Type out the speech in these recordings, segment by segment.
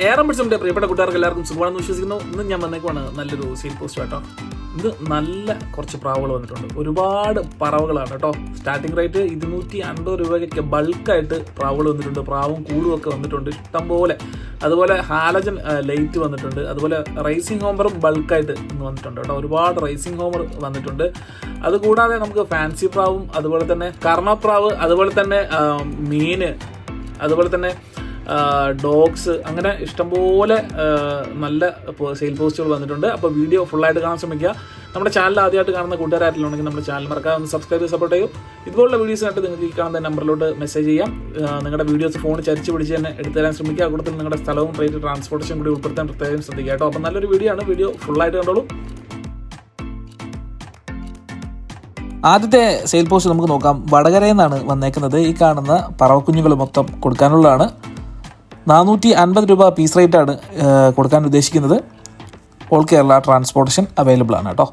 ഏറെ പ്രിയപ്പെട്ട കൂട്ടുകാർക്ക് എല്ലാവർക്കും സുഖമാണെന്ന് വിശ്വസിക്കുന്നു. ഇന്ന് ഞാൻ വന്നേക്കുവാണ് നല്ലൊരു സെയിൽ പോസ്റ്റ് കേട്ടോ ഇത് നല്ല കുറച്ച് പ്രാവുകൾ വന്നിട്ടുണ്ട്. ഒരുപാട് പറവുകളാണ് കേട്ടോ. സ്റ്റാർട്ടിംഗ് റേറ്റ് ഇരുന്നൂറ്റി അൻപത് രൂപയ്ക്ക് ബൾക്കായിട്ട് പ്രാവുകൾ വന്നിട്ടുണ്ട്. പ്രാവും കൂടും ഒക്കെ വന്നിട്ടുണ്ട്. ഇഷ്ടം പോലെ. അതുപോലെ ഹാലജൻ ലൈറ്റ് വന്നിട്ടുണ്ട്. അതുപോലെ റൈസിംഗ് ഹോമറും ബൾക്കായിട്ട് ഇന്ന് വന്നിട്ടുണ്ട് കേട്ടോ. ഒരുപാട് റൈസിംഗ് ഹോമർ വന്നിട്ടുണ്ട്. അതുകൂടാതെ നമുക്ക് ഫാൻസി പ്രാവും അതുപോലെ തന്നെ കർണപ്രാവ് അതുപോലെ തന്നെ മീന് അതുപോലെ തന്നെ ഡോഗ്സ് അങ്ങനെ ഇഷ്ടംപോലെ നല്ല സെയിൽ പോസ്റ്റുകൾ വന്നിട്ടുണ്ട്. അപ്പോൾ വീഡിയോ ഫുള്ളായിട്ട് കാണാൻ ശ്രമിക്കുക. നമ്മുടെ ചാനൽ ആദ്യമായിട്ട് കാണുന്ന കൂട്ടുകാരായിട്ടുണ്ടെങ്കിൽ നമ്മുടെ ചാനൽ മറക്കാതെ ഒന്ന് സബ്സ്ക്രൈബ് ചെയ്ത് സപ്പോർട്ട് ചെയ്യും. ഇതുപോലുള്ള വീഡിയോസിനായിട്ട് നിങ്ങൾക്ക് ഈ കാണുന്ന നമ്പറിലോട്ട് മെസ്സേജ് ചെയ്യാം. നിങ്ങളുടെ വീഡിയോസ് ഫോൺ ചരിച്ച് പിടിച്ച് തന്നെ എടുത്തു തരാൻ ശ്രമിക്കുക. കൂട്ടത്തിൽ നിങ്ങളുടെ സ്ഥലവും റേറ്റ് ട്രാൻസ്പോർട്ടേഷൻ കൂടി ഉൾപ്പെടുത്താൻ പ്രത്യേകം ശ്രദ്ധിക്കുക കേട്ടോ. അപ്പോൾ നല്ലൊരു വീഡിയോ ആണ്. വീഡിയോ ഫുള്ളായിട്ട് കണ്ടോളൂ. ആദ്യത്തെ സെയിൽ പോസ്റ്റ് നമുക്ക് നോക്കാം. വടകരയിൽ നിന്നാണ് വന്നേക്കുന്നത്. ഈ കാണുന്ന പറവക്കുഞ്ഞുങ്ങൾ മൊത്തം കൊടുക്കാനുള്ളതാണ്. നാനൂറ്റി അൻപത് രൂപ പീസ് റേറ്റാണ് കൊടുക്കാൻ ഉദ്ദേശിക്കുന്നത്. ഓൾ കേരള ട്രാൻസ്പോർട്ടേഷൻ അവൈലബിൾ ആണ് കേട്ടോ.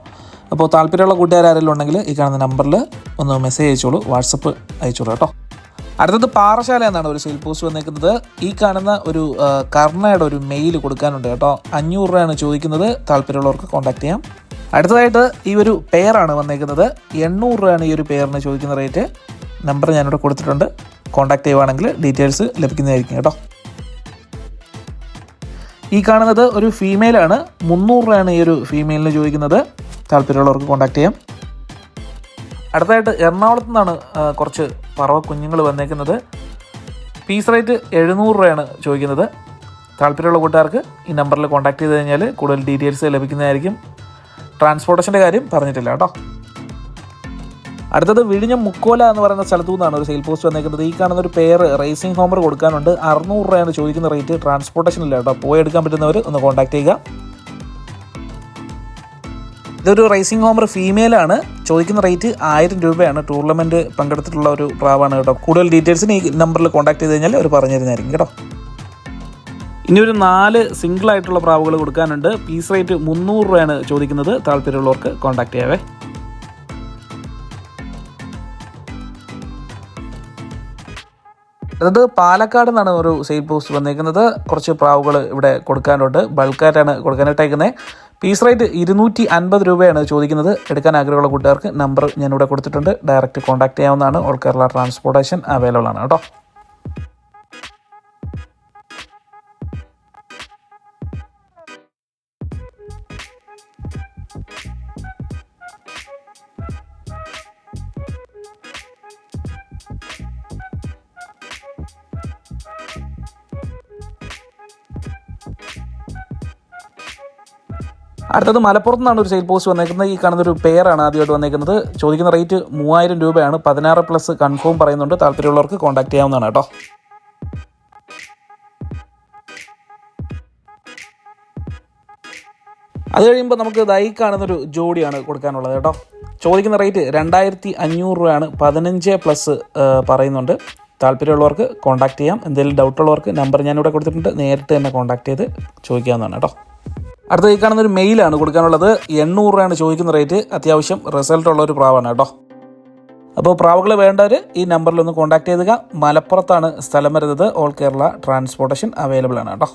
അപ്പോൾ താല്പര്യമുള്ള കൂട്ടുകാരെല്ലാം ഉണ്ടെങ്കിൽ ഈ കാണുന്ന നമ്പറിൽ ഒന്ന് മെസ്സേജ് അയച്ചോളൂ വാട്സപ്പ് അയച്ചോളൂ കേട്ടോ. അടുത്തത് പാറശാല എന്നാണ് ഒരു സെയിൽ പോസ്റ്റ് വന്നേക്കുന്നത്. ഈ കാണുന്ന ഒരു കർണയുടെ ഒരു മെയിൽ കൊടുക്കാനുണ്ട് കേട്ടോ. അഞ്ഞൂറ് രൂപയാണ് ചോദിക്കുന്നത്. താല്പര്യമുള്ളവർക്ക് കോൺടാക്ട് ചെയ്യാം. അടുത്തതായിട്ട് ഈ ഒരു പെയറാണ് വന്നേക്കുന്നത്. എണ്ണൂറ് രൂപയാണ് ഈ ഒരു പെയറിന് ചോദിക്കുന്ന റേറ്റ് നമ്പർ ഞാനിവിടെ കൊടുത്തിട്ടുണ്ട്. കോൺടാക്ട് ചെയ്യുവാണെങ്കിൽ ഡീറ്റെയിൽസ് ലഭിക്കുന്നതായിരിക്കും കേട്ടോ. ഈ കാണുന്നത് ഒരു ഫീമെയിലാണ് മുന്നൂറ് രൂപയാണ് ഈ ഒരു ഫീമെയിലിന് ചോദിക്കുന്നത്. താല്പര്യമുള്ളവർക്ക് കോൺടാക്ട് ചെയ്യാം. അടുത്തതായിട്ട് എറണാകുളത്ത് നിന്നാണ് കുറച്ച് പറവ കുഞ്ഞുങ്ങൾ വന്നേക്കുന്നത്. പീസ് റേറ്റ് എഴുന്നൂറ് രൂപയാണ് ചോദിക്കുന്നത്. താല്പര്യമുള്ള കൂട്ടുകാർക്ക് ഈ നമ്പറിൽ കോൺടാക്ട് ചെയ്ത് കഴിഞ്ഞാൽ കൂടുതൽ ഡീറ്റെയിൽസ് ലഭിക്കുന്നതായിരിക്കും. ട്രാൻസ്പോർട്ടേഷന്റെ കാര്യം പറഞ്ഞിട്ടില്ല കേട്ടോ. അടുത്തത് വിഴിഞ്ഞം മുക്കോല എന്ന് പറയുന്ന സ്ഥലത്തു നിന്നാണ് ഒരു സെയിൽ പോസ്റ്റ് വന്നേക്കുന്നത്. ഈ കാണുന്ന ഒരു പേര് റേസിംഗ് ഹോമർ കൊടുക്കാനുണ്ട്. അറുന്നൂറ് രൂപയാണ് ചോദിക്കുന്ന റേറ്റ് ട്രാൻസ്പോർട്ടേഷൻ ഇല്ല കേട്ടോ. പോയി എടുക്കാൻ പറ്റുന്നവർ ഒന്ന് കോൺടാക്ട് ചെയ്യുക. ഇതൊരു റേസിംഗ് ഹോമർ ഫീമെയിലാണ് ചോദിക്കുന്ന റേറ്റ് ആയിരം രൂപയാണ്. ടൂർണമെന്റ് പങ്കെടുത്തിട്ടുള്ള ഒരു പ്രാവാണ് കേട്ടോ. കൂടുതൽ ഡീറ്റെയിൽസിന് ഈ നമ്പറിൽ കോൺടാക്ട് ചെയ്ത് കഴിഞ്ഞാൽ അവർ പറഞ്ഞു തരുന്നതായിരിക്കും കേട്ടോ. ഇനി ഒരു നാല് സിംഗിൾ ആയിട്ടുള്ള പ്രാവുകൾ കൊടുക്കാനുണ്ട്. പീസ് റേറ്റ് മുന്നൂറ് രൂപയാണ് ചോദിക്കുന്നത്. താല്പര്യമുള്ളവർക്ക് കോൺടാക്ട് ചെയ്യാവേ. അത് പാലക്കാട് നിന്നാണ് ഒരു സെയിൽ പോസ്റ്റ് വന്നേക്കുന്നത്. കുറച്ച് പ്രാവുകൾ ഇവിടെ കൊടുക്കാനുണ്ട്. ബൾക്കായിട്ടാണ് കൊടുക്കാനായിട്ടേക്കുന്നത് പീസ് റേറ്റ് ഇരുന്നൂറ്റി അൻപത് രൂപയാണ് ചോദിക്കുന്നത്. എടുക്കാൻ ആഗ്രഹമുള്ള കൂട്ടുകാർക്ക് നമ്പർ ഞാനിവിടെ കൊടുത്തിട്ടുണ്ട്. ഡയറക്റ്റ് കോൺടാക്ട് ചെയ്യാവുന്നതാണ്. ഓൾ കേരള ട്രാൻസ്പോർട്ടേഷൻ അവൈലബിൾ ആണ് കേട്ടോ. അടുത്തത് മലപ്പുറത്ത് നിന്നാണ് ഒരു സെയിൽ പോസ്റ്റ് വന്നേക്കുന്നത്. ഈ കാണുന്ന ഒരു പേരാണ് ആദ്യമായിട്ട് വന്നേക്കുന്നത്. ചോദിക്കുന്ന റേറ്റ് മൂവായിരം രൂപയാണ്. പതിനാറ് പ്ലസ് കൺഫേം പറയുന്നുണ്ട്. താല്പര്യമുള്ളവർക്ക് കോൺടാക്ട് ചെയ്യാവുന്നതാണ് കേട്ടോ. അത് കഴിയുമ്പോൾ നമുക്ക് ദൈ കാണുന്നൊരു ജോഡിയാണ് കൊടുക്കാനുള്ളത് കേട്ടോ. ചോദിക്കുന്ന റേറ്റ് രണ്ടായിരത്തി അഞ്ഞൂറ് രൂപയാണ്. പതിനഞ്ച് പ്ലസ് പറയുന്നുണ്ട്. താല്പര്യമുള്ളവർക്ക് കോൺടാക്ട് ചെയ്യാം. എന്തെങ്കിലും ഡൗട്ടുള്ളവർക്ക് നമ്പർ ഞാനിവിടെ കൊടുത്തിട്ടുണ്ട്. നേരിട്ട് തന്നെ കോൺടാക്ട് ചെയ്ത് ചോദിക്കാവുന്നതാണ് കേട്ടോ. അടുത്ത ഈ കാണുന്ന ഒരു മെയിലാണ് കൊടുക്കാനുള്ളത്. എണ്ണൂറ് രൂപയാണ് ചോദിക്കുന്ന റേറ്റ് അത്യാവശ്യം റിസൾട്ട് ഉള്ള ഒരു പ്രാവാണ് കേട്ടോ. അപ്പോൾ പ്രാവുകൾ വേണ്ടവർ ഈ നമ്പറിൽ ഒന്ന് കോൺടാക്ട് ചെയ്യുക മലപ്പുറത്താണ് സ്ഥലം വരുന്നത്. ഓൾ കേരള ട്രാൻസ്പോർട്ടേഷൻ അവൈലബിൾ ആണ് കേട്ടോ.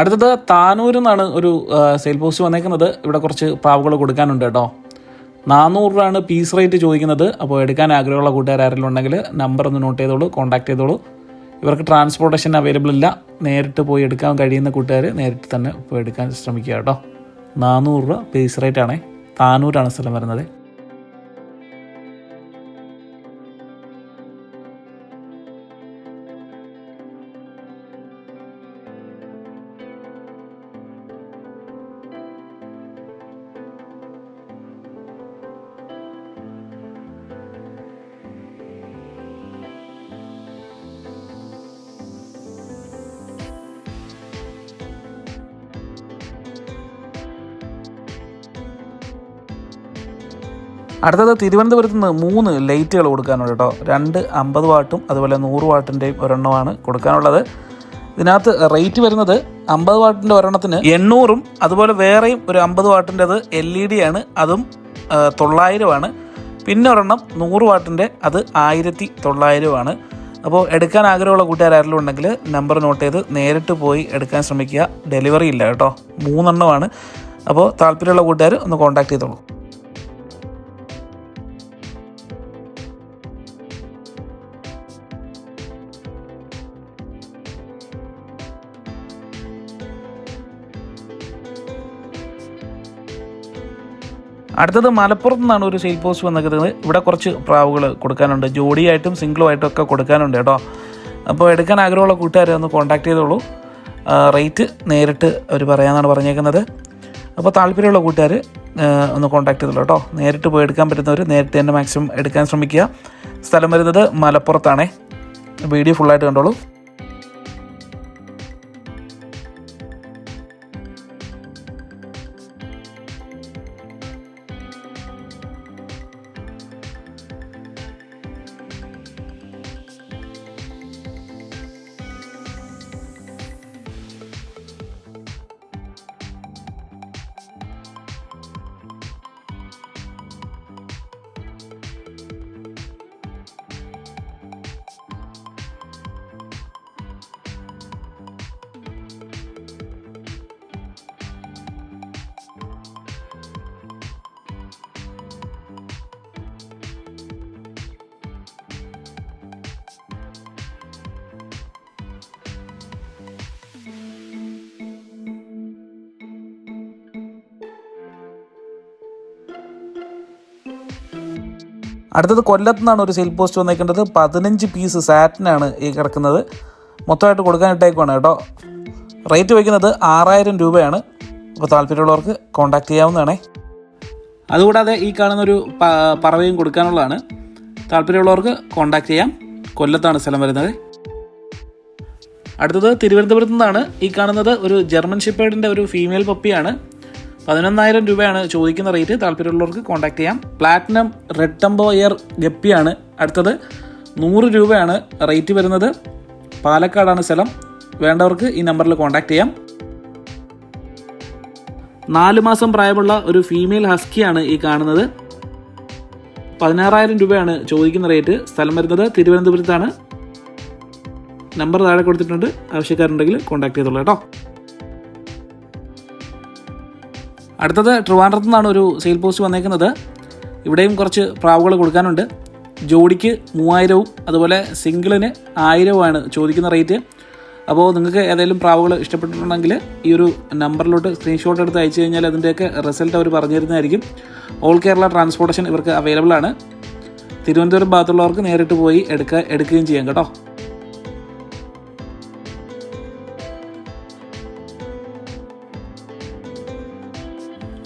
അടുത്തത് താനൂരിൽ നിന്നാണ് ഒരു സെയിൽ പോസ്റ്റ് വന്നേക്കുന്നത്. ഇവിടെ കുറച്ച് പ്രാവുകൾ കൊടുക്കാനുണ്ട് കേട്ടോ. നാനൂറ് രൂപയാണ് പീസ് റേറ്റ് ചോദിക്കുന്നത്. അപ്പോൾ എടുക്കാൻ ആഗ്രഹമുള്ള കൂട്ടുകാർ ഉണ്ടെങ്കിൽ നമ്പർ ഒന്ന് നോട്ട് ചെയ്തോളൂ കോൺടാക്ട് ചെയ്തോളൂ. ഇവർക്ക് ട്രാൻസ്പോർട്ടേഷൻ അവൈലബിൾ ഇല്ല. നേരിട്ട് പോയി എടുക്കാൻ കഴിയുന്ന കൂട്ടുകാർ നേരിട്ട് തന്നെ പോയി എടുക്കാൻ ശ്രമിക്കുക കേട്ടോ. നാനൂറ് രൂപ പീസ് റേറ്റ് ആണേ. താനൂരാണ് സ്ഥലം വരുന്നത്. അടുത്തത് തിരുവനന്തപുരത്ത് നിന്ന് മൂന്ന് ലൈറ്റുകൾ കൊടുക്കാനുണ്ട് കേട്ടോ. രണ്ട് അമ്പത് വാട്ടും അതുപോലെ നൂറ് വാട്ടിന്റെയും ഒരെണ്ണമാണ് കൊടുക്കാനുള്ളത്. ഇതിനകത്ത് റേറ്റ് വരുന്നത് അമ്പത് വാട്ടിന്റെ ഒരെണ്ണത്തിന് എണ്ണൂറും അതുപോലെ വേറെയും ഒരു അമ്പത് വാട്ടിന്റെത് എൽ ഇ ഡി ആണ് അതും തൊള്ളായിരമാണ് പിന്നെ ഒരെണ്ണം നൂറ് വാട്ടിന്റെ അത് ആയിരത്തി തൊള്ളായിരമാണ് അപ്പോൾ എടുക്കാൻ ആഗ്രഹമുള്ള കൂട്ടുകാരും ഉണ്ടെങ്കിൽ നമ്പർ നോട്ട് ചെയ്ത് നേരിട്ട് പോയി എടുക്കാൻ ശ്രമിക്കുക. ഡെലിവറി ഇല്ല കേട്ടോ. മൂന്നെണ്ണമാണ്. അപ്പോൾ താല്പര്യമുള്ള കൂട്ടുകാർ ഒന്ന് കോൺടാക്ട് ചെയ്തോളൂ. അടുത്തത് മലപ്പുറത്ത് നിന്നാണ് ഒരു സെയിൽ പോസ്റ്റ് വന്നിരിക്കുന്നത് ഇവിടെ കുറച്ച് പ്രാവുകൾ കൊടുക്കാനുണ്ട്. ജോഡിയായിട്ടും സിംഗിളുമായിട്ടും ഒക്കെ കൊടുക്കാനുണ്ട് കേട്ടോ. അപ്പോൾ എടുക്കാൻ ആഗ്രഹമുള്ള കൂട്ടുകാരെ ഒന്ന് കോൺടാക്ട് ചെയ്തോളൂ. റേറ്റ് നേരിട്ട് അവർ പറയാമെന്നാണ് പറഞ്ഞേക്കുന്നത്. അപ്പോൾ താല്പര്യമുള്ള കൂട്ടുകാർ ഒന്ന് കോൺടാക്ട് ചെയ്തോളൂ കേട്ടോ. നേരിട്ട് പോയി എടുക്കാൻ പറ്റുന്നവർ നേരിട്ട് തന്നെ മാക്സിമം എടുക്കാൻ ശ്രമിക്കുക. സ്ഥലം വരുന്നത് മലപ്പുറത്താണേ. വീഡിയോ ഫുള്ളായിട്ട് കണ്ടോളൂ. അടുത്തത് കൊല്ലത്ത് നിന്നാണ് ഒരു സെയിൽ പോസ്റ്റ് വന്നേക്കേണ്ടത്. പതിനഞ്ച് പീസ് സാറ്റിനാണ് ഈ കിടക്കുന്നത്. മൊത്തമായിട്ട് കൊടുക്കാനിട്ടേക്കുവാണ് കേട്ടോ. റേറ്റ് വയ്ക്കുന്നത് ആറായിരം രൂപയാണ്. അപ്പോൾ താല്പര്യമുള്ളവർക്ക് കോൺടാക്ട് ചെയ്യാവുന്നതാണേ. അതുകൂടാതെ ഈ കാണുന്നൊരു പറവയും കൊടുക്കാനുള്ളതാണ്. താല്പര്യമുള്ളവർക്ക് കോൺടാക്ട് ചെയ്യാം. കൊല്ലത്താണ് സ്ഥലം വരുന്നത്. അടുത്തത് തിരുവനന്തപുരത്ത് നിന്നാണ് ഈ കാണുന്നത് ഒരു ജർമ്മൻ ഷിപ്പേഡിന്റെ ഒരു ഫീമെയിൽ പപ്പിയാണ് പതിനൊന്നായിരം രൂപയാണ് ചോദിക്കുന്ന റേറ്റ്. താല്പര്യമുള്ളവർക്ക് കോൺടാക്ട് ചെയ്യാം. പ്ലാറ്റിനം റെഡ് ടെമ്പോ എയർ ഗപ്പിയാണ് അടുത്തത്. നൂറ് രൂപയാണ് റേറ്റ് വരുന്നത്. പാലക്കാടാണ് സ്ഥലം. വേണ്ടവർക്ക് ഈ നമ്പറിൽ കോൺടാക്ട് ചെയ്യാം. നാല് മാസം പ്രായമുള്ള ഒരു ഫീമെയിൽ ഹസ്കിയാണ് ഈ കാണുന്നത്. പതിനാറായിരം രൂപയാണ് ചോദിക്കുന്ന റേറ്റ് സ്ഥലം വരുന്നത് തിരുവനന്തപുരത്താണ്. നമ്പർ താഴെ കൊടുത്തിട്ടുണ്ട്. ആവശ്യക്കാരുണ്ടെങ്കിൽ കോൺടാക്ട് ചെയ്തോളൂ കേട്ടോ. അടുത്തത് ട്രിവാൻഡ്രത്തു നിന്നാണ് ഒരു സെയിൽ പോസ്റ്റ് വന്നേക്കുന്നത്. ഇവിടെയും കുറച്ച് പ്രാവുകൾ കൊടുക്കാനുണ്ട്. ജോഡിക്ക് മൂവായിരവും അതുപോലെ സിംഗിളിന് ആയിരവുമാണ് ചോദിക്കുന്ന റേറ്റ്. അപ്പോൾ നിങ്ങൾക്ക് ഏതെങ്കിലും പ്രാവുകൾ ഇഷ്ടപ്പെട്ടിട്ടുണ്ടെങ്കിൽ ഈ ഒരു നമ്പറിലോട്ട് സ്ക്രീൻഷോട്ട് എടുത്ത് അയച്ചു കഴിഞ്ഞാൽ അതിന്റെയൊക്കെ റിസൾട്ട് അവർ പറഞ്ഞു തരുന്നതായിരിക്കും. ഓൾ കേരള ട്രാൻസ്പോർട്ടേഷൻ ഇവർക്ക് അവൈലബിൾ ആണ്. തിരുവനന്തപുരം ഭാഗത്തുള്ളവർക്ക് നേരിട്ട് പോയി എടുക്കുക എടുക്കുകയും ചെയ്യാം കേട്ടോ.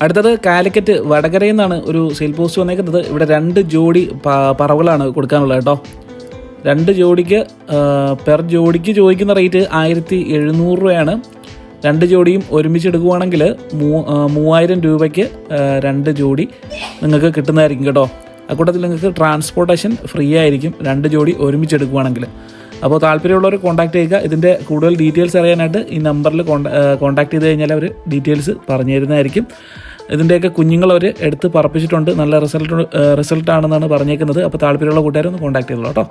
അടുത്തത് കാലിക്കറ്റ് വടകരയിൽ നിന്നാണ് ഒരു സെയിൽ പോസ്റ്റ് വന്നേക്കുന്നത്. ഇവിടെ രണ്ട് ജോഡി പറവുകളാണ് കൊടുക്കാനുള്ളത് കേട്ടോ. രണ്ട് ജോഡിക്ക് പെർ ജോഡിക്ക് ചോദിക്കുന്ന റേറ്റ് ആയിരത്തി എഴുന്നൂറ് രൂപയാണ്. രണ്ട് ജോഡിയും ഒരുമിച്ച് എടുക്കുവാണെങ്കിൽ മൂ മൂവായിരം രൂപയ്ക്ക് രണ്ട് ജോഡി നിങ്ങൾക്ക് കിട്ടുന്നതായിരിക്കും കേട്ടോ. അക്കൂട്ടത്തിൽ നിങ്ങൾക്ക് ട്രാൻസ്പോർട്ടേഷൻ ഫ്രീ ആയിരിക്കും. രണ്ട് ജോഡി ഒരുമിച്ച് എടുക്കുവാണെങ്കിൽ. അപ്പോൾ താല്പര്യമുള്ളവർ കോൺടാക്ട് ചെയ്യുക. ഇതിന്റെ കൂടുതൽ ഡീറ്റെയിൽസ് അറിയാനായിട്ട് ഈ നമ്പറിൽ കോൺടാക്ട് ചെയ്ത് കഴിഞ്ഞാൽ അവർ ഡീറ്റെയിൽസ് പറഞ്ഞു തരുന്നതായിരിക്കും ഇതിന്റെയൊക്കെ കുഞ്ഞുങ്ങൾ അവർ എടുത്ത് പറപ്പിച്ചിട്ടുണ്ട്. നല്ല റിസൾട്ട് റിസൾട്ട് ആണെന്നാണ് പറഞ്ഞേക്കുന്നത്. അപ്പോൾ താല്പര്യമുള്ള കൂട്ടുകാരെ ഒന്ന് കോൺടാക്ട് ചെയ്തോളൂ കേട്ടോ.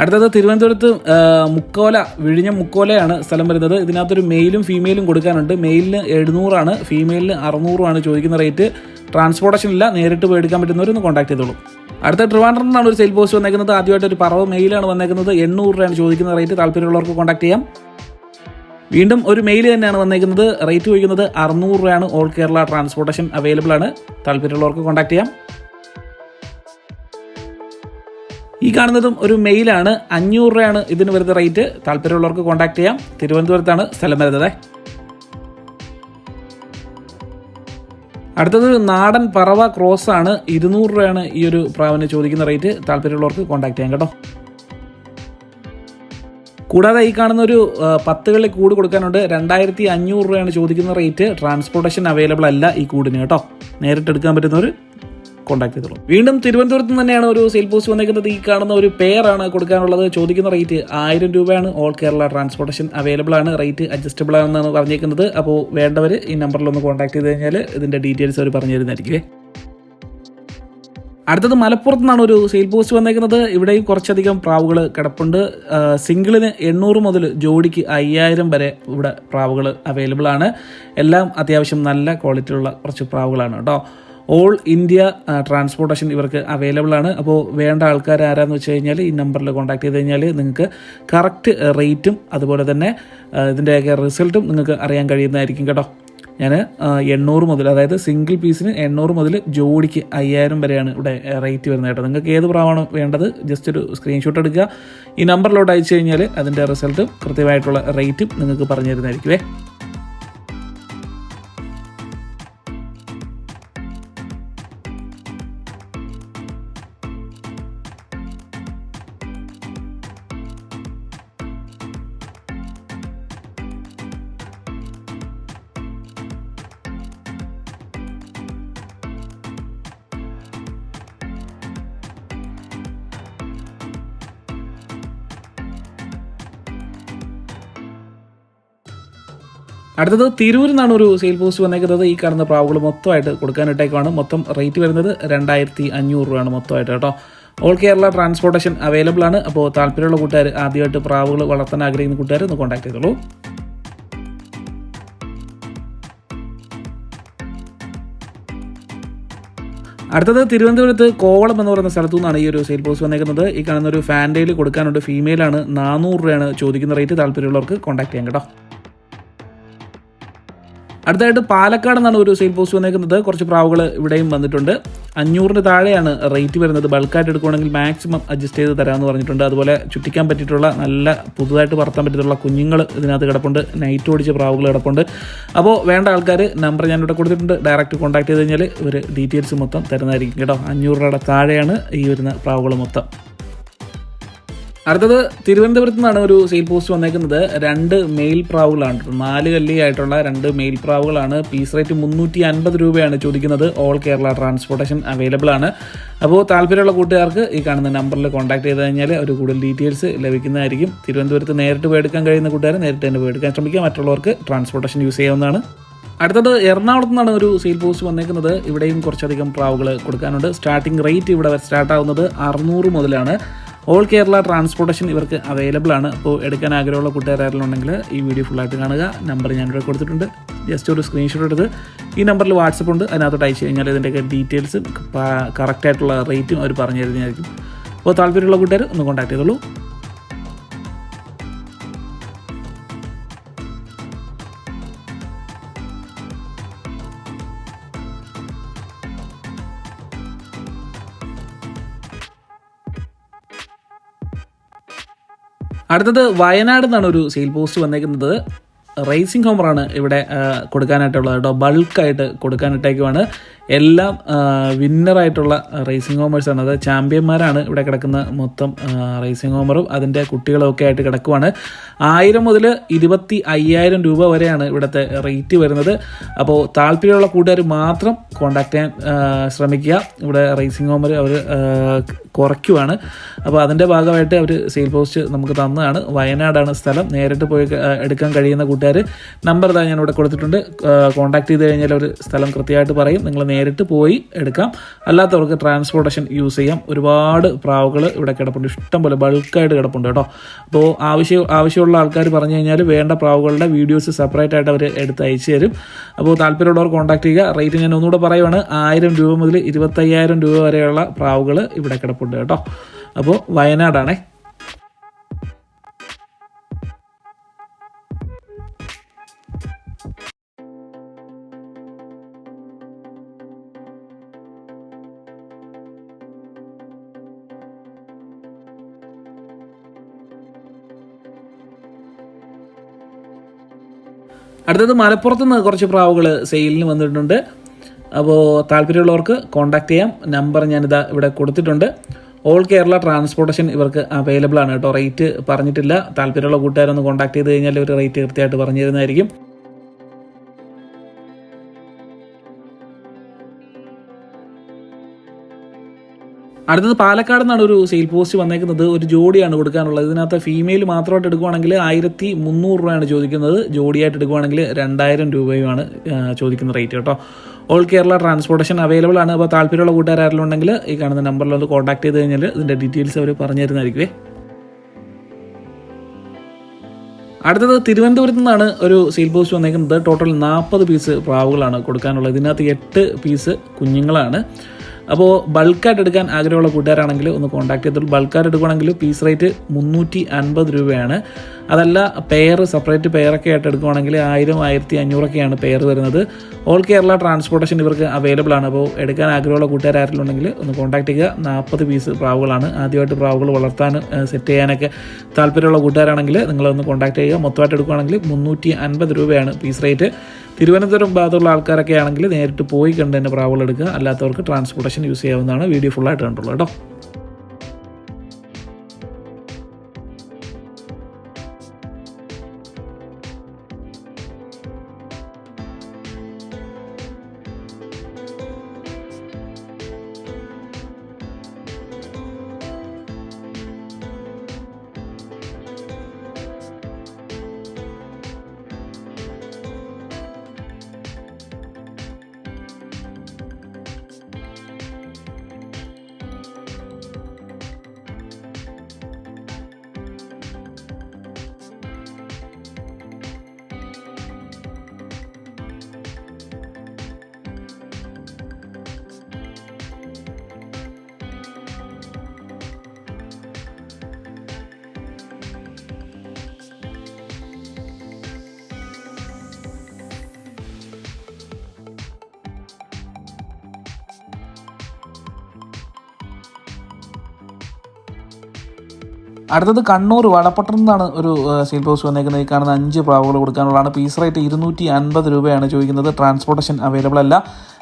അടുത്തത് തിരുവനന്തപുരത്ത് മുക്കോല വിഴിഞ്ഞ മുക്കോലയാണ് സ്ഥലം വരുന്നത്. ഇതിനകത്തൊരു മെയിലും ഫീമെയിലും കൊടുക്കാനുണ്ട്. മെയിലിന് എഴുന്നൂറാണ് ഫീമെയിലിന് അറുന്നൂറുമാണ് ചോദിക്കുന്ന റേറ്റ് ട്രാൻസ്പോർട്ടേഷൻ ഇല്ല നേരിട്ട് മേടിക്കാൻ പറ്റുന്നവരൊന്ന് കോൺടാക്ട് ചെയ്തോളൂ. അടുത്ത ട്രിവാൻഡ്രം നിന്നാണ് ഒരു സെയിൽ പോസ്റ്റ് വന്നേക്കുന്നത്. ആദ്യമായിട്ട് ഒരു പറവ് മെയിലാണ് വന്നേക്കുന്നത്. എണ്ണൂറ് രൂപയാണ് ചോദിക്കുന്ന റേറ്റ് താല്പര്യമുള്ളവർക്ക് കോൺടാക്ട് ചെയ്യാം. വീണ്ടും ഒരു മെയിൽ തന്നെയാണ് വന്നേക്കുന്നത്. റേറ്റ് ചോദിക്കുന്നത് അറുന്നൂറ് രൂപയാണ്. ഓൾ കേരള ട്രാൻസ്പോർട്ടേഷൻ അവൈലബിൾ ആണ്. താല്പര്യമുള്ളവർക്ക് കോൺടാക്ട് ചെയ്യാം. ഈ കാണുന്നതും ഒരു മെയിലാണ് അഞ്ഞൂറ് രൂപയാണ് ഇതിന് വരുന്ന റേറ്റ് താല്പര്യമുള്ളവർക്ക് കോൺടാക്ട് ചെയ്യാം. തിരുവനന്തപുരത്താണ് സ്ഥലം വരുന്നത്. അടുത്തത് നാടൻ പറവ ക്രോസ് ആണ്. ഇരുന്നൂറ് രൂപയാണ് ഈ ഒരു പ്രാവിന് ചോദിക്കുന്ന റേറ്റ് താല്പര്യമുള്ളവർക്ക് കോൺടാക്ട് ചെയ്യാം കേട്ടോ. കൂടാതെ ഈ കാണുന്ന ഒരു ആ, പത്ത് കളി കൂട് കൊടുക്കാനുണ്ട്. രണ്ടായിരത്തി അഞ്ഞൂറ് രൂപയാണ് ചോദിക്കുന്ന റേറ്റ് ട്രാൻസ്പോർട്ടേഷൻ അവൈലബിൾ അല്ല ഈ കൂടിന് കേട്ടോ. നേരിട്ട് എടുക്കാൻ പറ്റുന്നവർ കോൺടാക്ട് ചെയ്തോളൂ വീണ്ടും തിരുവനന്തപുരത്ത് തന്നെയാണ് ഒരു സെയിൽ പോസ്റ്റ് വന്നേക്കുന്നത്. ഈ കാണുന്ന ഒരു പെയറാണ് കൊടുക്കാനുള്ളത്. ചോദിക്കുന്ന റേറ്റ് ആയിരം രൂപയാണ്. ഓൾ കേരള ട്രാൻസ്പോർട്ടേഷൻ അവൈലബിൾ ആണ്. റേറ്റ് അഡ്ജസ്റ്റബിൾ ആണെന്നാണ് പറഞ്ഞേക്കുന്നത്. അപ്പോൾ വേണ്ടവർ ഈ നമ്പറിൽ ഒന്ന് കോൺടാക്ട് ചെയ്ത് കഴിഞ്ഞാൽ ഇതിന്റെ ഡീറ്റെയിൽസ് അവർ പറഞ്ഞു തരുന്നതായിരിക്കും. അടുത്തത് മലപ്പുറത്ത് നിന്നാണ് ഒരു സെയിൽ പോസ്റ്റ് വന്നേക്കുന്നത്. ഇവിടെയും കുറച്ചധികം പ്രാവുകൾ കിടപ്പുണ്ട്. സിംഗിളിന് എണ്ണൂറ് മുതൽ ജോഡിക്ക് അയ്യായിരം വരെ ഇവിടെ പ്രാവുകൾ അവൈലബിൾ ആണ്. എല്ലാം അത്യാവശ്യം നല്ല ക്വാളിറ്റിയുള്ള കുറച്ച് പ്രാവുകളാണ് കേട്ടോ. ഓൾ ഇന്ത്യ ട്രാൻസ്പോർട്ടേഷൻ ഇവർക്ക് അവൈലബിൾ ആണ്. അപ്പോൾ വേണ്ട ആൾക്കാർ ആരാന്ന് വെച്ച് കഴിഞ്ഞാൽ ഈ നമ്പറിൽ കോൺടാക്ട് ചെയ്ത് കഴിഞ്ഞാൽ നിങ്ങൾക്ക് കറക്റ്റ് റേറ്റും അതുപോലെ തന്നെ ഇതിന്റെയൊക്കെ റിസൾട്ടും നിങ്ങൾക്ക് അറിയാൻ കഴിയുന്നതായിരിക്കും കേട്ടോ. ഞാൻ എണ്ണൂറ് മുതൽ അതായത് സിംഗിൾ പീസിന് എണ്ണൂറ് മുതൽ ജോഡിക്ക് അയ്യായിരം വരെയാണ് ഇവിടെ റേറ്റ് വരുന്നത് കേട്ടോ. നിങ്ങൾക്ക് ഏത് പ്രാവാണ് വേണ്ടത് ജസ്റ്റ് ഒരു സ്ക്രീൻഷോട്ട് എടുക്കുക. ഈ നമ്പറിലോട്ട് അയച്ചു കഴിഞ്ഞാൽ അതിന്റെ റിസൾട്ടും കൃത്യമായിട്ടുള്ള റേറ്റും നിങ്ങൾക്ക് പറഞ്ഞു തരുന്നതായിരിക്കുമേ. അടുത്തത് തിരൂരിൽ നിന്നാണ് ഒരു സെയിൽ പോസ്റ്റ് വന്നേക്കുന്നത്. ഈ കാണുന്ന പ്രാവുകൾ മൊത്തമായിട്ട് കൊടുക്കാനിട്ടേക്കാണ് മൊത്തം റേറ്റ് വരുന്നത് രണ്ടായിരത്തി അഞ്ഞൂറ് രൂപയാണ് മൊത്തമായിട്ട് കേട്ടോ. ഓൾ കേരള ട്രാൻസ്പോർട്ടേഷൻ അവൈലബിൾ ആണ്. അപ്പോൾ താല്പര്യമുള്ള കൂട്ടുകാർ ആദ്യമായിട്ട് പ്രാവുകൾ വളർത്താൻ ആഗ്രഹിക്കുന്ന കൂട്ടുകാർ ഒന്ന് കോൺടാക്ട് ചെയ്തോളൂ. അടുത്തത് തിരുവനന്തപുരത്ത് കോവളം എന്ന് പറയുന്ന സ്ഥലത്തു നിന്നാണ് ഈ ഒരു സെയിൽ പോസ്റ്റ് വന്നേക്കുന്നത്. ഈ കാണുന്ന ഒരു ഫാൻഡയിൽ കൊടുക്കാനുണ്ട്. ഫീമെയിലാണ് നാനൂറ് രൂപയാണ് ചോദിക്കുന്ന റേറ്റ് താല്പര്യമുള്ളവർക്ക് കോൺടാക്ട് ചെയ്യാം കേട്ടോ. അടുത്തായിട്ട് പാലക്കാട് ഒരു സെയിൽ പോസ്റ്റ് വന്നേക്കുന്നത്. കുറച്ച് പ്രാവുകൾ ഇവിടെയും വന്നിട്ടുണ്ട്. അഞ്ഞൂറിന് താഴെയാണ് റേറ്റ് വരുന്നത്. ബൾക്കായിട്ട് എടുക്കുകയാണെങ്കിൽ മാക്സിമം അഡ്ജസ്റ്റ് ചെയ്ത് തരാമെന്ന് പറഞ്ഞിട്ടുണ്ട്. അതുപോലെ ചുറ്റിക്കാൻ പറ്റിയിട്ടുള്ള നല്ല പുതുതായിട്ട് പറത്താൻ പറ്റിയിട്ടുള്ള കുഞ്ഞുങ്ങൾ ഇതിനകത്ത് കിടപ്പുണ്ട്. നൈറ്റ് ഓടിച്ച പ്രാവുകൾ കിടപ്പുണ്ട്. അപ്പോൾ വേണ്ട ആൾക്കാർ നമ്പർ ഞാൻ ഇവിടെ കൊടുത്തിട്ടുണ്ട്. ഡയറക്റ്റ് കോൺടാക്ട് ചെയ്ത് കഴിഞ്ഞാൽ ഇവർ ഡീറ്റെയിൽസ് മൊത്തം തരുന്നതായിരിക്കും കേട്ടോ. അഞ്ഞൂറ് രൂപയുടെ താഴെയാണ് ഈ വരുന്ന പ്രാവുകൾ മൊത്തം. അടുത്തത് തിരുവനന്തപുരത്ത് നിന്നാണ് ഒരു സെയിൽ പോസ്റ്റ് വന്നേക്കുന്നത്. രണ്ട് മെയിൽ പ്രാവുകളാണ്. നാല് കല്ലി ആയിട്ടുള്ള രണ്ട് മെയിൽ പ്രാവുകളാണ്. പീസ് റേറ്റ് മുന്നൂറ്റി അൻപത് രൂപയാണ് ചോദിക്കുന്നത്. ഓൾ കേരള ട്രാൻസ്പോർട്ടേഷൻ അവൈലബിൾ ആണ്. അപ്പോൾ താല്പര്യമുള്ള കൂട്ടുകാർക്ക് ഈ കാണുന്ന നമ്പറിൽ കോൺടാക്ട് ചെയ്ത് കഴിഞ്ഞാൽ ഒരു കൂടുതൽ ഡീറ്റെയിൽസ് ലഭിക്കുന്നതായിരിക്കും. തിരുവനന്തപുരത്ത് നേരിട്ട് പോയെടുക്കാൻ കഴിയുന്ന കൂട്ടുകാർ നേരിട്ട് തന്നെ പോയെടുക്കാൻ ശ്രമിക്കുക മറ്റുള്ളവർക്ക് ട്രാൻസ്പോർട്ടേഷൻ യൂസ് ചെയ്യാവുന്നതാണ്. അടുത്തത് എറണാകുളത്ത് നിന്നാണ് ഒരു സെയിൽ പോസ്റ്റ് വന്നേക്കുന്നത്. ഇവിടെയും കുറച്ചധികം പ്രാവുകൾ കൊടുക്കാനുണ്ട്. സ്റ്റാർട്ടിംഗ് റേറ്റ് ഇവിടെ സ്റ്റാർട്ട് ആവുന്നത് അറുന്നൂറ് മുതലാണ്. ഓൾ കേരള ട്രാൻസ്പോർട്ടേഷൻ ഇവർക്ക് അവൈലബിൾ ആണ്. അപ്പോൾ എടുക്കാൻ ആഗ്രഹമുള്ള കൂട്ടുകാരെല്ലാം ഉണ്ടെങ്കിൽ ഈ വീഡിയോ ഫുള്ളായിട്ട് കാണുക. നമ്പർ ഞാനിവിടെ കൊടുത്തിട്ടുണ്ട്. ജസ്റ്റ് ഒരു സ്ക്രീൻഷോട്ട് എടുത്ത്. ഈ നമ്പറിൽ വാട്സപ്പ് ഉണ്ട്. അതിനകത്തോട്ട് അയച്ചു കഴിഞ്ഞാൽ ഇതിന്റെയൊക്കെ ഡീറ്റെയിൽസും കറക്റ്റായിട്ടുള്ള റേറ്റും അവർ പറഞ്ഞു തരുന്നതായിരിക്കും. അപ്പോൾ താല്പര്യമുള്ള കൂട്ടുകാർ ഒന്ന് കോൺടാക്ട് ചെയ്തോളൂ. അടുത്തത് വയനാട് നിന്നാണ് ഒരു സെയിൽ പോസ്റ്റ് വന്നേക്കുന്നത് റേസിംഗ് ഹോമറാണ് ഇവിടെ കൊടുക്കാനായിട്ടുള്ളത്. കേട്ടോ ബൾക്കായിട്ട് കൊടുക്കാനിട്ടേക്കുവാണ്. എല്ലാം വിന്നറായിട്ടുള്ള റേസിംഗ് ഹോമേഴ്സാണ് അതായത് ചാമ്പ്യന്മാരാണ് ഇവിടെ കിടക്കുന്ന മൊത്തം റേസിംഗ് ഹോമറും അതിന്റെ കുട്ടികളും ഒക്കെ ആയിട്ട് കിടക്കുവാണ്. ആയിരം മുതൽ ഇരുപത്തി അയ്യായിരം രൂപ വരെയാണ് ഇവിടുത്തെ റേറ്റ് വരുന്നത്. അപ്പോൾ താല്പര്യമുള്ള കൂട്ടുകാർ മാത്രം കോണ്ടാക്ട് ചെയ്യാൻ ശ്രമിക്കുക. ഇവിടെ റേസിംഗ് ഹോമർ അവർ കുറയ്ക്കുവാണ്. അപ്പോൾ അതിന്റെ ഭാഗമായിട്ട് അവർ സെയിൽ പോസ്റ്റ് നമുക്ക് തന്നതാണ്. വയനാടാണ് സ്ഥലം. നേരിട്ട് പോയി എടുക്കാൻ കഴിയുന്ന കൂട്ടുകാർ നമ്പർ ഇതാ ഞാൻ ഇവിടെ കൊടുത്തിട്ടുണ്ട് കോൺടാക്ട് ചെയ്ത് കഴിഞ്ഞാൽ അവർ സ്ഥലം കൃത്യമായിട്ട് പറയും. നിങ്ങൾ നേരിട്ട് പോയി എടുക്കാം. അല്ലാത്തവർക്ക് ട്രാൻസ്പോർട്ടേഷൻ യൂസ് ചെയ്യാം. ഒരുപാട് പ്രാവുകൾ ഇവിടെ കിടപ്പുണ്ട്. ഇഷ്ടം പോലെ ബൾക്കായിട്ട് കിടപ്പുണ്ട് കേട്ടോ. അപ്പോൾ ആവശ്യം ആവശ്യമുള്ള ആൾക്കാർ പറഞ്ഞു കഴിഞ്ഞാൽ വേണ്ട പ്രാവുകളുടെ വീഡിയോസ് സെപ്പറേറ്റ് ആയിട്ട് അവർ എടുത്ത് അയച്ചു തരും. അപ്പോൾ താല്പര്യമുള്ളവർ കോൺടാക്ട് ചെയ്യുക. റേറ്റ് ഞാൻ ഒന്നുകൂടെ പറയുവാണ്. ആയിരം രൂപ മുതൽ ഇരുപത്തയ്യായിരം രൂപ വരെയുള്ള പ്രാവുകൾ ഇവിടെ കിടപ്പുണ്ട് കേട്ടോ. അപ്പോൾ വയനാടാണേ. അടുത്തത് മലപ്പുറത്ത് നിന്ന് കുറച്ച് പ്രാവുകൾ സെയിലിന് വന്നിട്ടുണ്ട്. അപ്പോൾ താല്പര്യമുള്ളവർക്ക് കോൺടാക്ട് ചെയ്യാം. നമ്പർ ഞാനിതാ ഇവിടെ കൊടുത്തിട്ടുണ്ട്. ഓൾ കേരള ട്രാൻസ്പോർട്ടേഷൻ ഇവർക്ക് അവൈലബിൾ ആണ് കേട്ടോ. റേറ്റ് പറഞ്ഞിട്ടില്ല. താല്പര്യമുള്ള കൂട്ടുകാരൊന്ന് കോൺടാക്ട് ചെയ്ത് കഴിഞ്ഞാൽ ഒരു റേറ്റ് കൃത്യമായിട്ട് പറഞ്ഞു തരുന്നതായിരിക്കും. അടുത്തത് പാലക്കാട് നിന്നാണ് ഒരു സെയിൽ പോസ്റ്റ് വന്നേക്കുന്നത്. ഒരു ജോഡിയാണ് കൊടുക്കാനുള്ളത്. ഇതിനകത്ത് ഫീമെയിൽ മാത്രമായിട്ട് എടുക്കുവാണെങ്കിൽ ആയിരത്തി മുന്നൂറ് രൂപയാണ് ചോദിക്കുന്നത്. ജോഡിയായിട്ട് എടുക്കുവാണെങ്കിൽ രണ്ടായിരം രൂപയുമാണ് ചോദിക്കുന്ന റേറ്റ് കേട്ടോ. ഓൾ കേരള ട്രാൻസ്പോർട്ടേഷൻ അവൈലബിൾ ആണ്. അപ്പോൾ താല്പര്യമുള്ള കൂട്ടുകാരും ഉണ്ടെങ്കിൽ ഈ കാണുന്ന നമ്പറിൽ ഒന്ന് കോൺടാക്ട് ചെയ്ത് കഴിഞ്ഞാൽ ഇതിന്റെ ഡീറ്റെയിൽസ് അവർ പറഞ്ഞു തരുന്നതായിരിക്കുമേ അടുത്തത് തിരുവനന്തപുരത്ത് നിന്നാണ് ഒരു സെയിൽ പോസ്റ്റ് വന്നേക്കുന്നത്. ടോട്ടൽ നാൽപ്പത് പീസ് പ്രാവുകളാണ് കൊടുക്കാനുള്ളത്. ഇതിനകത്ത് എട്ട് പീസ് കുഞ്ഞുങ്ങളാണ്. അപ്പോൾ ബൾക്കായിട്ട് എടുക്കാൻ ആഗ്രഹമുള്ള കൂട്ടുകാരാണെങ്കിൽ ഒന്ന് കോൺടാക്ട് ചെയ്തോളൂ. ബൾക്കായിട്ട് എടുക്കുകയാണെങ്കിൽ പീസ് റേറ്റ് മുന്നൂറ്റി അൻപത് രൂപയാണ്. അതല്ല പെയർ സെപ്പറേറ്റ് പെയറൊക്കെ ആയിട്ട് എടുക്കുകയാണെങ്കിൽ ആയിരം ആയിരത്തി അഞ്ഞൂറൊക്കെയാണ് പെയർ വരുന്നത്. ഓൾ കേരള ട്രാൻസ്പോർട്ടേഷൻ ഇവർക്ക് അവൈലബിൾ ആണ്. അപ്പോൾ എടുക്കാൻ ആഗ്രഹമുള്ള കൂട്ടുകാരെങ്കിലും ഉണ്ടെങ്കിൽ ഒന്ന് കോൺടാക്ട് ചെയ്യുക. നാൽപ്പത് പീസ് പ്രാവുകളാണ്. ആദ്യമായിട്ട് പ്രാവുകൾ വളർത്താൻ സെറ്റ് ചെയ്യാനൊക്കെ താല്പര്യമുള്ള കൂട്ടുകാരാണെങ്കിൽ നിങ്ങളൊന്ന് കോൺടാക്ട് ചെയ്യുക. മൊത്തമായിട്ട് എടുക്കുകയാണെങ്കിൽ മുന്നൂറ്റി അൻപത് രൂപയാണ് പീസ് റേറ്റ് തിരുവനന്തപുരം ഭാഗത്തുള്ള ആൾക്കാരൊക്കെ ആണെങ്കിൽ നേരിട്ട് പോയി കണ്ട് തന്നെ പ്രാവുകൾ എടുക്കുക. അല്ലാത്തവർക്ക് ട്രാൻസ്പോർട്ടേഷൻ യൂസ് ചെയ്യാവുന്നതാണ്. വീഡിയോ ഫുള്ളായിട്ട് കണ്ടുള്ളൂ കേട്ടോ. അടുത്തത് കണ്ണൂർ വടപ്പട്ടണം നിന്നാണ് ഒരു സെയിൽ പോസ്റ്റ് വന്നേക്കുന്നത്. ഈ കാണുന്ന അഞ്ച് പ്രാവുകൾ കൊടുക്കാനുള്ളതാണ്. പീസ് റേറ്റ് ഇരുന്നൂറ്റി അൻപത് രൂപയാണ് ചോദിക്കുന്നത്. ട്രാൻസ്പോർട്ടേഷൻ അവൈലബിൾ അല്ല.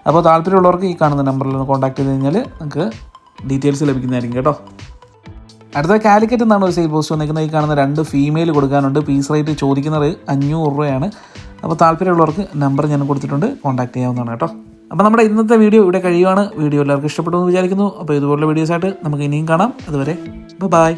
അപ്പോൾ താല്പര്യമുള്ളവർക്ക് ഈ കാണുന്ന നമ്പറിൽ ഒന്ന് കോൺടാക്ട് ചെയ്ത് കഴിഞ്ഞാൽ നിങ്ങൾക്ക് ഡീറ്റെയിൽസ് ലഭിക്കുന്നതായിരിക്കും കേട്ടോ. അടുത്ത കാലിക്കറ്റ് എന്നാണ് ഒരു സെയിൽ പോസ്റ്റ് വന്നിരിക്കുന്നത് ഈ കാണുന്ന രണ്ട് ഫീമെയിൽ കൊടുക്കാനുണ്ട്. പീസ് റേറ്റ് ചോദിക്കുന്നത് അഞ്ഞൂറ് രൂപയാണ്. അപ്പോൾ താല്പര്യമുള്ളവർക്ക് നമ്പർ ഞാൻ കൊടുത്തിട്ടുണ്ട്. കോൺടാക്ട് ചെയ്യാവുന്നതാണ് കേട്ടോ. അപ്പോൾ നമ്മുടെ ഇന്നത്തെ വീഡിയോ ഇവിടെ കഴിയുവാണ്. വീഡിയോ എല്ലാവർക്കും ഇഷ്ടപ്പെട്ടു എന്ന് വിചാരിക്കുന്നു. അപ്പോൾ ഇതുപോലുള്ള വീഡിയോസായിട്ട് നമുക്ക് ഇനിയും കാണാം. അതുവരെ ബൈ